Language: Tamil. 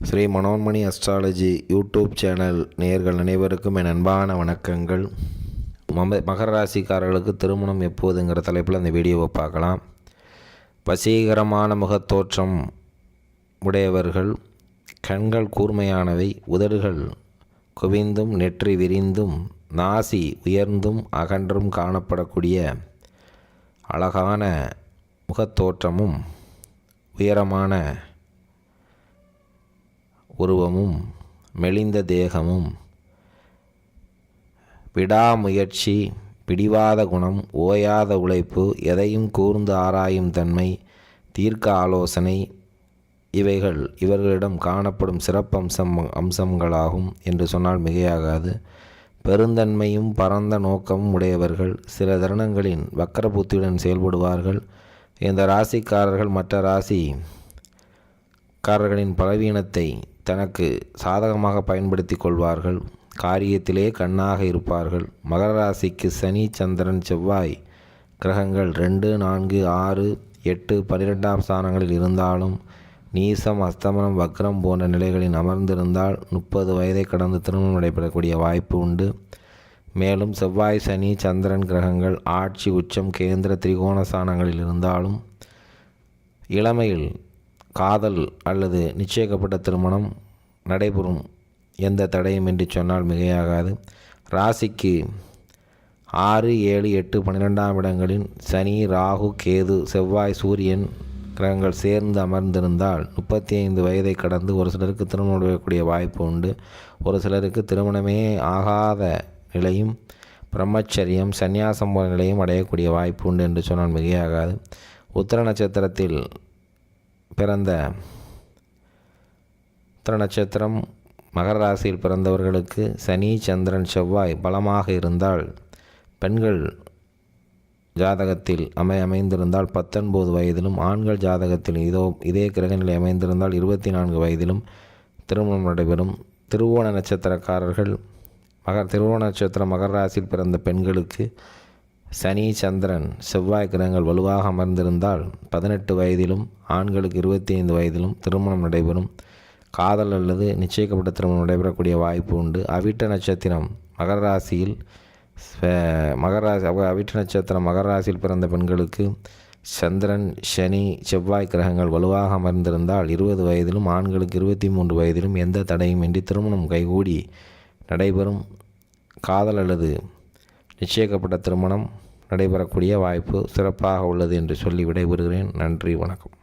Shri Manonmani astrology YouTube channel நேர்கள் அனைவருக்கும் என் அன்பான வணக்கங்கள். மம மகர ராசிக்காரர்களுக்கு திருமணம் எப்போதுங்கிற தலைப்பில் அந்த வீடியோவை பார்க்கலாம். வசீகரமான முகத்தோற்றம் உடையவர்கள் கண்கள் கூர்மையானவை உதடுகள் குவிந்தும் நெற்றி விரிந்தும் நாசி உயர்ந்தும் அகன்றும் காணப்படக்கூடிய அழகான முகத்தோற்றமும் உயரமான உருவமும் மெலிந்த தேகமும். விடாமுயற்சி பிடிவாத குணம் ஓயாத உழைப்பு எதையும் கூர்ந்து ஆராயும் தன்மை தீர்க்க ஆலோசனை இவைகள் இவர்களிடம் காணப்படும் சிறப்பம்சம் அம்சங்களாகும் என்று சொன்னால் மிகையாகாது. பெருந்தன்மையும் பரந்த நோக்கமும் உடையவர்கள் சில தருணங்களின் வக்கர புத்தியுடன் செயல்படுவார்கள். இந்த ராசிக்காரர்கள் மற்ற ராசி காரர்களின் பலவீனத்தை தனக்கு சாதகமாக பயன்படுத்தி கொள்வார்கள். காரியத்திலே கண்ணாக இருப்பார்கள். மகர ராசிக்கு சனி சந்திரன் செவ்வாய் கிரகங்கள் ரெண்டு நான்கு ஆறு எட்டு பன்னிரெண்டாம் ஸ்தானங்களில் இருந்தாலும் நீசம் அஸ்தமனம் வக்ரம் போன்ற நிலைகளில் அமர்ந்திருந்தால் முப்பது வயதை கடந்து திருமணம் நடைபெறக்கூடிய வாய்ப்பு உண்டு. மேலும் செவ்வாய் சனி சந்திரன் கிரகங்கள் ஆட்சி உச்சம் கேந்திர திரிகோண ஸ்தானங்களில் இருந்தாலும் இளமையில் காதல் அல்லது நிச்சயிக்கப்பட்ட திருமணம் நடைபெறும் எந்த தடையும் என்று சொன்னால் மிகையாகாது. ராசிக்கு ஆறு ஏழு எட்டு பன்னிரெண்டாம் இடங்களில் சனி ராகு கேது செவ்வாய் சூரியன் கிரகங்கள் சேர்ந்து அமர்ந்திருந்தால் முப்பத்தி ஐந்து வயதை கடந்து ஒரு சிலருக்கு திருமணம் உடையக்கூடிய வாய்ப்பு உண்டு. ஒரு சிலருக்கு திருமணமே ஆகாத நிலையும் பிரம்மச்சரியம் சந்நியாசம் போன்ற நிலையும் அடையக்கூடிய வாய்ப்பு உண்டு என்று சொன்னால் மிகையாகாது. உத்தர நட்சத்திரத்தில் பிறந்த உத்திர நட்சத்திரம் மகர ராசியில் பிறந்தவர்களுக்கு சனி சந்திரன் செவ்வாய் பலமாக இருந்தால் பெண்கள் ஜாதகத்தில் அமை அமைந்திருந்தால் பத்தொன்பது வயதிலும் ஆண்கள் ஜாதகத்தில் இதோ இதே கிரகநிலை அமைந்திருந்தால் இருபத்தி நான்கு வயதிலும் திருமணம் நடைபெறும். திருவோண நட்சத்திரக்காரர்கள் மகர் திருவோண நட்சத்திரம் மகர ராசியில் பிறந்த பெண்களுக்கு சனி சந்திரன் செவ்வாய் கிரகங்கள் வலுவாக அமர்ந்திருந்தால் பதினெட்டு வயதிலும் ஆண்களுக்கு இருபத்தி ஐந்து வயதிலும் திருமணம் நடைபெறும். காதல் அல்லது நிச்சயிக்கப்பட்ட திருமணம் நடைபெறக்கூடிய வாய்ப்பு உண்டு. அவிட்ட நட்சத்திரம் மகர ராசியில் மகர ராசி அவிட்ட நட்சத்திரம் மகர ராசியில் பிறந்த பெண்களுக்கு சந்திரன் சனி செவ்வாய் கிரகங்கள் வலுவாக அமர்ந்திருந்தால் இருபது வயதிலும் ஆண்களுக்கு இருபத்தி மூன்று வயதிலும் எந்த தடையுமின்றி திருமணம் கைகூடி நடைபெறும். காதல் அல்லது நிச்சயிக்கப்பட்ட திருமணம் நடைபெறக்கூடிய வாய்ப்பு சிறப்பாக உள்ளது என்று சொல்லி விடைபெறுகிறேன். நன்றி வணக்கம்.